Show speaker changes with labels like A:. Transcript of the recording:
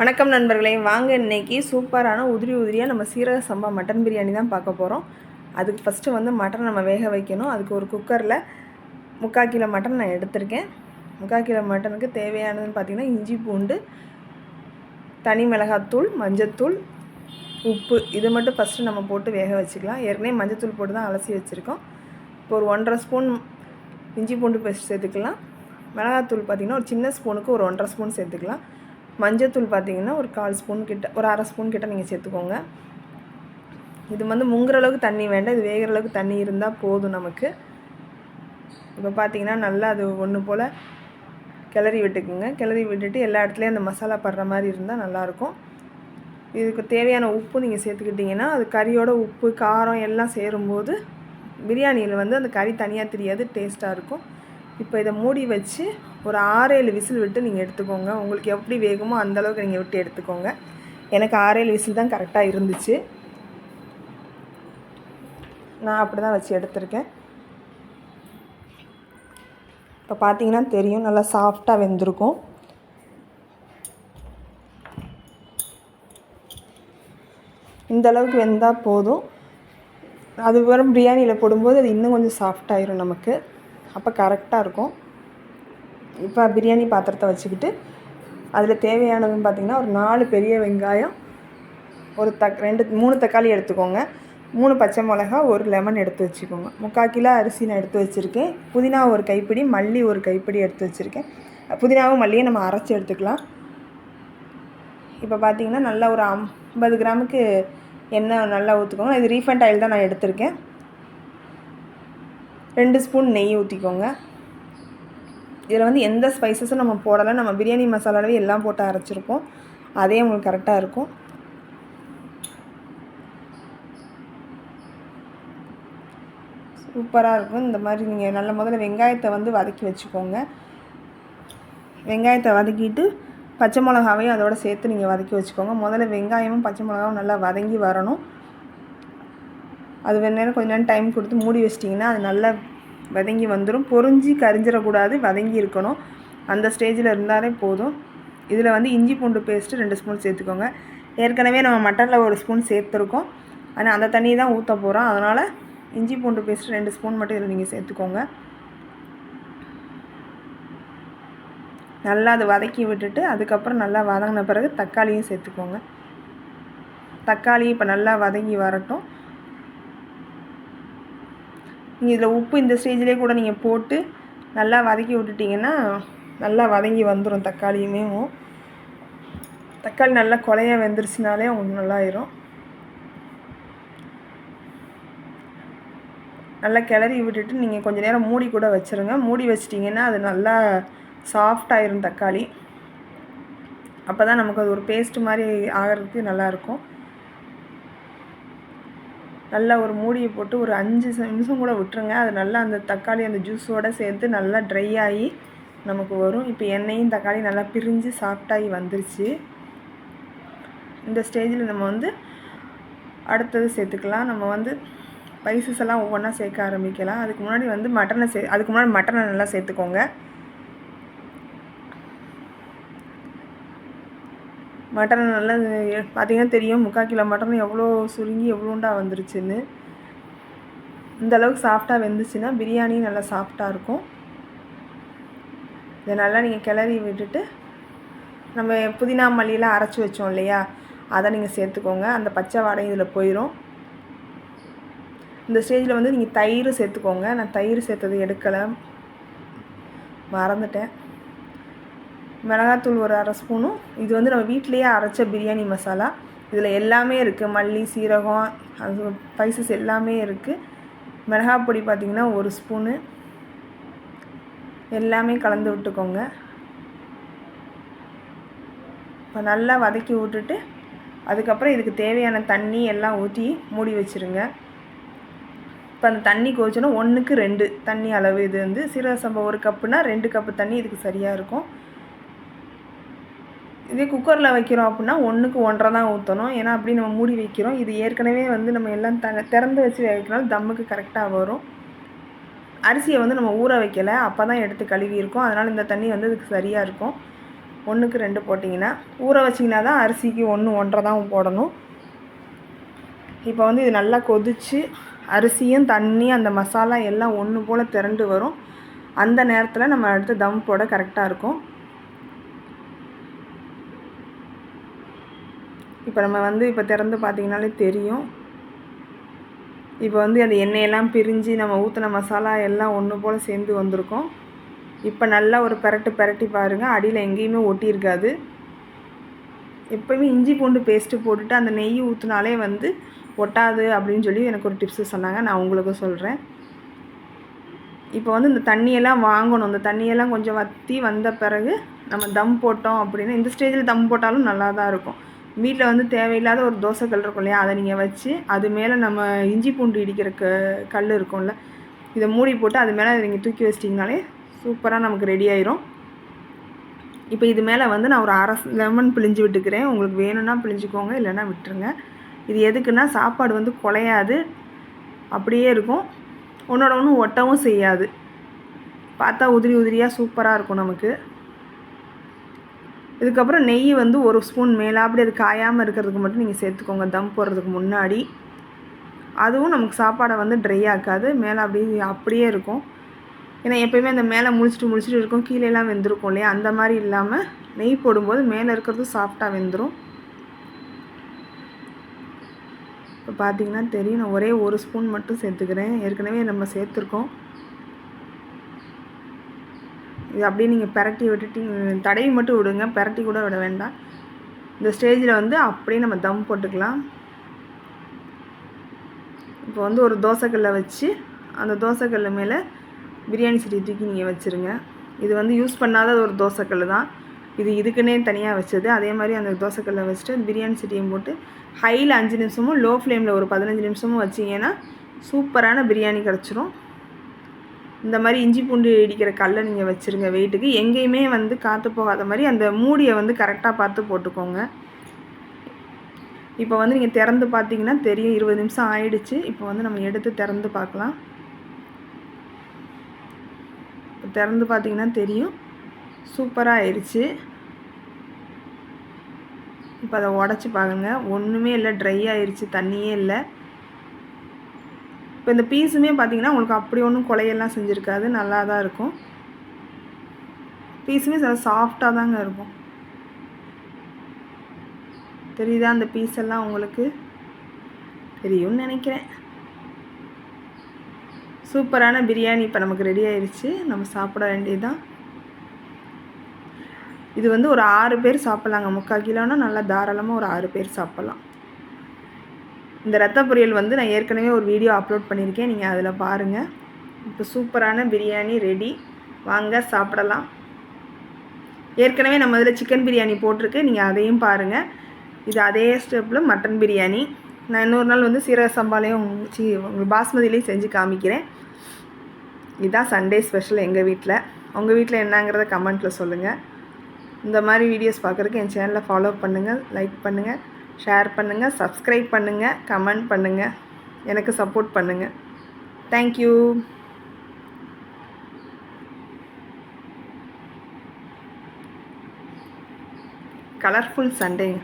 A: வணக்கம் நண்பர்களையும் வாங்க இன்றைக்கி சூப்பரான உதிரி உதிரியாக நம்ம சீரக சம்பா மட்டன் பிரியாணி தான் பார்க்க போகிறோம் அதுக்கு ஃபஸ்ட்டு வந்து மட்டன் நம்ம வேக வைக்கணும். அதுக்கு ஒரு குக்கரில் முக்கால் கிலோ மட்டன் நான் எடுத்திருக்கேன். முக்கால் கிலோ மட்டனுக்கு தேவையானதுன்னு பார்த்தீங்கன்னா இஞ்சி பூண்டு தனி மிளகாத்தூள் மஞ்சத்தூள் உப்பு. இது மட்டும் ஃபஸ்ட்டு நம்ம போட்டு வேக வச்சுக்கலாம். ஏற்கனவே மஞ்சத்தூள் போட்டு தான் அலசி வச்சுருக்கோம். இப்போ ஒரு ஒன்றரை ஸ்பூன் இஞ்சி பூண்டு பேஸ்ட் சேர்த்துக்கலாம். மிளகாத்தூள் பார்த்திங்கன்னா ஒரு சின்ன ஸ்பூனுக்கு ஒரு ஒன்றரை ஸ்பூன் சேர்த்துக்கலாம். மஞ்சத்தூள் பார்த்தீங்கன்னா ஒரு கால் ஸ்பூன் கிட்ட ஒரு அரை ஸ்பூன் கிட்ட நீங்கள் சேர்த்துக்கோங்க. இது வந்து முங்குற அளவுக்கு தண்ணி வேண்டாம். இது வேகிற அளவுக்கு தண்ணி இருந்தால் போதும் நமக்கு. இப்போ பார்த்தீங்கன்னா நல்லா அது ஒன்று போல் கிளறி விட்டுக்குங்க. கிளறி விட்டுட்டு எல்லா இடத்துலையும் அந்த மசாலா படுற மாதிரி இருந்தால் நல்லாயிருக்கும். இதுக்கு தேவையான உப்பு நீங்கள் சேர்த்துக்கிட்டிங்கன்னா அது கறியோட உப்பு காரம் எல்லாம் சேரும்போது பிரியாணியில் வந்து அந்த கறி தனியாக தெரியாது டேஸ்ட்டாக இருக்கும். இப்போ இதை மூடி வச்சு ஒரு ஆறேழு விசில் விட்டு நீங்கள் எடுத்துக்கோங்க. உங்களுக்கு எப்படி வேகுமோ அந்தளவுக்கு நீங்கள் விட்டு எடுத்துக்கோங்க. எனக்கு ஆறேழு விசில் தான் கரெக்டாக இருந்துச்சு. நான் அப்படி தான் வச்சு எடுத்திருக்கேன். இப்போ பார்த்தீங்கன்னா தெரியும் நல்லா சாஃப்டாக வெந்திருக்கும். இந்த அளவுக்கு வெந்தால் போதும். அது பிரியாணியில் போடும்போது அது இன்னும் கொஞ்சம் சாஃப்டாயிரும் நமக்கு. அப்போ கரெக்டாக இருக்கும். இப்போ பிரியாணி பாத்திரத்தை வச்சுக்கிட்டு அதில் தேவையானதுன்னு பார்த்திங்கன்னா ஒரு நாலு பெரிய வெங்காயம் ஒரு தக் ரெண்டு மூணு தக்காளி எடுத்துக்கோங்க. மூணு பச்சை மிளகா ஒரு லெமன் எடுத்து வச்சுக்கோங்க. முக்கால் கிலோ அரிசி நான் எடுத்து வச்சுருக்கேன். புதினா ஒரு கைப்பிடி மல்லி ஒரு கைப்பிடி எடுத்து வச்சுருக்கேன். புதினாவும் மல்லியும் நம்ம அரைச்சி எடுத்துக்கலாம். இப்போ பார்த்தீங்கன்னா நல்லா ஒரு ஐம்பது கிராமுக்கு எண்ணெய் நல்லா ஊற்றுக்கோங்க. இது ரீஃபண்ட் ஆயில் தான் நான் எடுத்திருக்கேன். ரெண்டு ஸ்பூன் நெய் ஊற்றிக்கோங்க இதில் வந்து எந்த ஸ்பைசஸும் நம்ம போடலை. நம்ம பிரியாணி மசாலாவே எல்லாம் போட்டு அரைச்சிருப்போம். அதே உங்களுக்கு கரெக்டாக இருக்கும். சூப்பராக இருக்கும். இந்த மாதிரி நீங்கள் நல்ல முதல்ல வெங்காயத்தை வந்து வதக்கி வச்சுக்கோங்க. வெங்காயத்தை வதக்கிட்டு பச்சை மிளகாவையும் அதோட சேர்த்து நீங்கள் வதக்கி வச்சுக்கோங்க. முதல்ல வெங்காயமும் பச்சை மிளகாவும் நல்லா வதங்கி வரணும். அது வேணாலும் கொஞ்ச நேரம் டைம் கொடுத்து மூடி வச்சிட்டிங்கன்னா அது நல்லா வதங்கி வந்துடும் பொறிஞ்சி கரிஞ்சிடக்கூடாது. வதங்கி இருக்கணும். அந்த ஸ்டேஜில் இருந்தாலே போதும். இதில் வந்து இஞ்சி பூண்டு பேஸ்ட்டு ரெண்டு ஸ்பூன் சேர்த்துக்கோங்க. ஏற்கனவே நம்ம மட்டனில் ஒரு ஸ்பூன் சேர்த்துருக்கோம். ஆனால் அந்த தண்ணி தான் ஊற்ற போகிறோம் அதனால் இஞ்சி பூண்டு பேஸ்ட்டு ரெண்டு ஸ்பூன் மட்டும் இதில் நீங்கள் சேர்த்துக்கோங்க. நல்லா அதை வதக்கி விட்டுட்டு அதுக்கப்புறம் நல்லா வதங்கின பிறகு தக்காளியும் சேர்த்துக்கோங்க. தக்காளி இப்போ நல்லா வதங்கி வரட்டும். நீங்கள் இதில் உப்பு இந்த ஸ்டேஜ்லேயே கூட நீங்கள் போட்டு நல்லா வதக்கி விட்டுட்டிங்கன்னா நல்லா வதங்கி வந்துடும் தக்காளியுமே. தக்காளி நல்லா கொலையாக வெந்துருச்சுனாலே உங்களுக்கு நல்லாயிரும். நல்லா கிளறி விட்டுட்டு நீங்கள் கொஞ்சம் நேரம் மூடி கூட வச்சுருங்க. மூடி வச்சிட்டிங்கன்னா அது நல்லா சாஃப்டாயிரும் தக்காளி. அப்போ தான் நமக்கு அது ஒரு பேஸ்ட் மாதிரி ஆகிறதுக்கு நல்லாயிருக்கும். நல்லா ஒரு மூடியை போட்டு ஒரு அஞ்சு நிமிஷம் கூட விட்டுருங்க. அது நல்லா அந்த தக்காளி அந்த ஜூஸோடு சேர்த்து நல்லா ட்ரை ஆகி நமக்கு வரும். இப்போ எண்ணெயும் தக்காளி நல்லா பிரிஞ்சு சாஃப்டாகி வந்துருச்சு. இந்த ஸ்டேஜில் நம்ம வந்து அடுத்தது சேர்த்துக்கலாம். நம்ம வந்து ஸ்பைசஸ் எல்லாம் ஒவ்வொன்றா சேர்க்க ஆரம்பிக்கலாம். அதுக்கு முன்னாடி வந்து மட்டனை சே அதுக்கு முன்னாடி மட்டனை நல்லா சேர்த்துக்கோங்க. மட்டன் நல்லா பார்த்திங்கன்னா தெரியும் முக்கால் கிலோ மட்டன் எவ்வளோ சுருங்கி எவ்வளோண்டா வந்துருச்சுன்னு. இந்த அளவுக்கு சாஃப்டாக வெந்துச்சுன்னா பிரியாணியும் நல்லா சாஃப்டாக இருக்கும். இதை நல்லா நீங்கள் கிளறி விட்டுட்டு நம்ம புதினா மல்லியெலாம் அரைச்சி வச்சோம் இல்லையா? அதை நீங்கள் சேர்த்துக்கோங்க. அந்த பச்சை வாடகை இதில் போயிடும் இந்த ஸ்டேஜில் வந்து நீங்கள் தயிர் சேர்த்துக்கோங்க. நான் தயிர் சேர்த்தது எடுக்கலை. மறந்துட்டேன். மிளகாத்தூள் ஒரு அரை ஸ்பூனும் இது வந்து நம்ம வீட்டிலையே அரைச்ச பிரியாணி மசாலா. இதில் எல்லாமே இருக்குது மல்லி சீரகம் அது ஸ்பைசஸ் எல்லாமே இருக்குது மிளகாய் பொடி பார்த்திங்கன்னா ஒரு ஸ்பூனு. எல்லாமே கலந்து விட்டுக்கோங்க. இப்போ நல்லா வதக்கி விட்டுட்டு அதுக்கப்புறம் இதுக்கு தேவையான தண்ணி எல்லாம் ஊற்றி மூடி வச்சுருங்க. இப்போ அந்த தண்ணி கோச்சோன்னா ஒன்றுக்கு ரெண்டு தண்ணி அளவு. இது வந்து சீரக சம்பா ஒரு கப்புனா ரெண்டு கப்பு தண்ணி இதுக்கு சரியாக இருக்கும். இதே குக்கரில் வைக்கிறோம் அப்படின்னா ஒன்றுக்கு ஒன்றரை தான் ஊற்றணும் ஏன்னா அப்படி நம்ம மூடி வைக்கிறோம். இது ஏற்கனவே வந்து நம்ம எல்லாம் த திறந்து வச்சு வைக்கிறனால தம்முக்கு கரெக்டாக வரும். அரிசியை வந்து நம்ம ஊற வைக்கலை. அப்போ தான் எடுத்து கழுவி இருக்கும். அதனால் இந்த தண்ணி வந்து இதுக்கு சரியாக இருக்கும். ஒன்றுக்கு ரெண்டு போட்டிங்கன்னா ஊற வச்சிங்கன்னா தான் அரிசிக்கு ஒன்று ஒன்றரை தான் போடணும். இப்போ வந்து இது நல்லா கொதித்து அரிசியும் தண்ணி அந்த மசாலா எல்லாம் ஒன்று போல் திரண்டு வரும். அந்த நேரத்தில் நம்ம அடுத்து தம் போட கரெக்டாக இருக்கும். இப்போ நம்ம வந்து இப்போ திறந்து பார்த்திங்கனாலே தெரியும். இப்போ வந்து அந்த எண்ணெயெல்லாம் பிரிஞ்சு நம்ம ஊற்றின மசாலா எல்லாம் ஒன்று போல் சேர்ந்து வந்திருக்கும். இப்போ நல்லா ஒரு பெரட்டு பெரட்டி பாருங்கள் அடியில் எங்கேயுமே ஒட்டியிருக்காது எப்போயுமே இஞ்சி பூண்டு பேஸ்ட்டு போட்டுட்டு அந்த நெய் ஊற்றினாலே வந்து ஒட்டாது அப்படின்னு சொல்லி எனக்கு ஒரு டிப்ஸு சொன்னாங்க. நான் உங்களுக்கு சொல்கிறேன் இப்போ வந்து இந்த தண்ணியெல்லாம் வாங்கணும். இந்த தண்ணியெல்லாம் கொஞ்சம் வற்றி வந்த பிறகு நம்ம தம் போட்டோம் அப்படின்னா இந்த ஸ்டேஜில் தம் போட்டாலும் நல்லா தான் இருக்கும். வீட்டில் வந்து தேவையில்லாத ஒரு தோசைக்கல் இருக்கும் இல்லையா? அதை நீங்கள் வச்சு அது மேலே நம்ம இஞ்சி பூண்டு இடிக்கிற க கல் இருக்கும்ல இதை மூடி போட்டு அது மேலே நீங்கள் தூக்கி வச்சிட்டிங்கனாலே சூப்பராக நமக்கு ரெடி ஆயிரும். இப்போ இது மேலே வந்து நான் ஒரு அரை லெமன் பிழிஞ்சு விட்டுக்கிறேன். உங்களுக்கு வேணும்னா பிழிஞ்சுக்கோங்க இல்லைன்னா விட்டுருங்க. இது எதுக்குன்னா சாப்பாடு வந்து குலையாது அப்படியே இருக்கும். ஒன்றோட ஒன்று ஒட்டவும் செய்யாது. பார்த்தா உதிரி உதிரியாக சூப்பராக இருக்கும் நமக்கு. இதுக்கப்புறம் நெய் வந்து ஒரு ஸ்பூன் மேலே அப்படி அது காயாமல் இருக்கிறதுக்கு மட்டும் நீங்கள் சேர்த்துக்கோங்க. தம் போடுறதுக்கு முன்னாடி. அதுவும் நமக்கு சாப்பாடை வந்து ட்ரை ஆக்காது. மேலே அப்படி அப்படியே இருக்கும். ஏன்னா எப்போயுமே அந்த மேலே முழிச்சிட்டு முழிச்சிட்டு இருக்கும். கீழேலாம் வெந்திருக்கும் இல்லையா? அந்த மாதிரி இல்லாமல் நெய் போடும்போது மேலே இருக்கிறது சாஃப்டாக வெந்துடும் இப்போ பார்த்தீங்கன்னா தெரியும். நான் ஒரே ஒரு ஸ்பூன் மட்டும் சேர்த்துக்கிறேன். ஏற்கனவே நம்ம சேர்த்துருக்கோம். இது அப்படியே நீங்கள் பெரட்டி விட்டுட்டு தடவி மட்டும் விடுங்க. பெரட்டி கூட விட வேண்டாம். இந்த ஸ்டேஜில் வந்து அப்படியே நம்ம தம் போட்டுக்கலாம். இப்போ வந்து ஒரு தோசைக்கல்லை வச்சு அந்த தோசைக்கல் மேலே பிரியாணி செடி தூக்கி நீங்கள் வச்சுருங்க. இது வந்து யூஸ் பண்ணாத ஒரு தோசைக்கல் தான். இது இதுக்குன்னே தனியாக வச்சது. அதே மாதிரி அந்த தோசைக்கல்லை வச்சுட்டு பிரியாணி செடியும் போட்டு ஹையில் அஞ்சு நிமிஷமும் லோ ஃப்ளேமில் ஒரு பதினஞ்சு நிமிஷமும் வச்சிங்கன்னா சூப்பரான பிரியாணி கிடச்சிரும். இந்த மாதிரி இஞ்சி பூண்டு இடிக்கிற கல்லை நீங்கள் வச்சுருங்க வெயிட்டுக்கு. எங்கேயுமே வந்து காற்று போகாத மாதிரி அந்த மூடியை வந்து கரெக்டாக பார்த்து போட்டுக்கோங்க. இப்போ வந்து நீங்கள் திறந்து பார்த்தீங்கன்னா தெரியும் இருபது நிமிஷம் ஆயிடுச்சு. இப்போ வந்து நம்ம எடுத்து திறந்து பார்க்கலாம். திறந்து பார்த்தீங்கன்னா தெரியும். சூப்பராக ஆயிடுச்சு இப்போ அதை உடச்சி பாருங்க. ஒன்றுமே இல்லை ட்ரை ஆயிடுச்சு தண்ணியே இல்லை. இப்போ இந்த பீஸுமே பார்த்தீங்கன்னா உங்களுக்கு அப்படி ஒன்றும் கொலையெல்லாம் செஞ்சுருக்காது நல்லா தான் இருக்கும். பீஸுமே சில சாஃப்டாக தாங்க இருக்கும். தெரியுதா அந்த பீஸ் எல்லாம் உங்களுக்கு? தெரியும்னு நினைக்கிறேன். சூப்பரான பிரியாணி இப்போ நமக்கு ரெடி ஆயிடுச்சு நம்ம சாப்பிட வேண்டியதுதான். இது வந்து ஒரு ஆறு பேர் சாப்பிட்லாங்க. முக்கால் கிலோன்னா நல்லா தாராளமாக ஒரு ஆறு பேர் சாப்பிட்லாம். இந்த ரத்த பொரியல் வந்து நான் ஏற்கனவே ஒரு வீடியோ அப்லோட் பண்ணியிருக்கேன். நீங்கள் அதில் பாருங்கள் இப்போ சூப்பரான பிரியாணி ரெடி வாங்க சாப்பிடலாம். ஏற்கனவே நம்ம இதில் சிக்கன் பிரியாணி போட்டிருக்கு. நீங்கள் அதையும் பாருங்கள் இது அதே ஸ்டெப்பில் மட்டன் பிரியாணி. நான் இன்னொரு நாள் வந்து சீரக சம்பாலையும் சி பாஸ்மதிலையும் செஞ்சு காமிக்கிறேன். இதுதான் சண்டே ஸ்பெஷல் எங்கள் வீட்டில் உங்கள் வீட்டில் என்னங்கிறத கமெண்ட்டில் சொல்லுங்கள் இந்த மாதிரி வீடியோஸ் பார்க்குறதுக்கு என் சேனலை ஃபாலோ பண்ணுங்கள் லைக் பண்ணுங்கள் ஷேர் பண்ணுங்கள் சப்ஸ்கிரைப் பண்ணுங்கள் கமெண்ட் பண்ணுங்கள் எனக்கு சப்போர்ட் பண்ணுங்கள் தேங்க்யூ கலர்ஃபுல் சண்டேங்க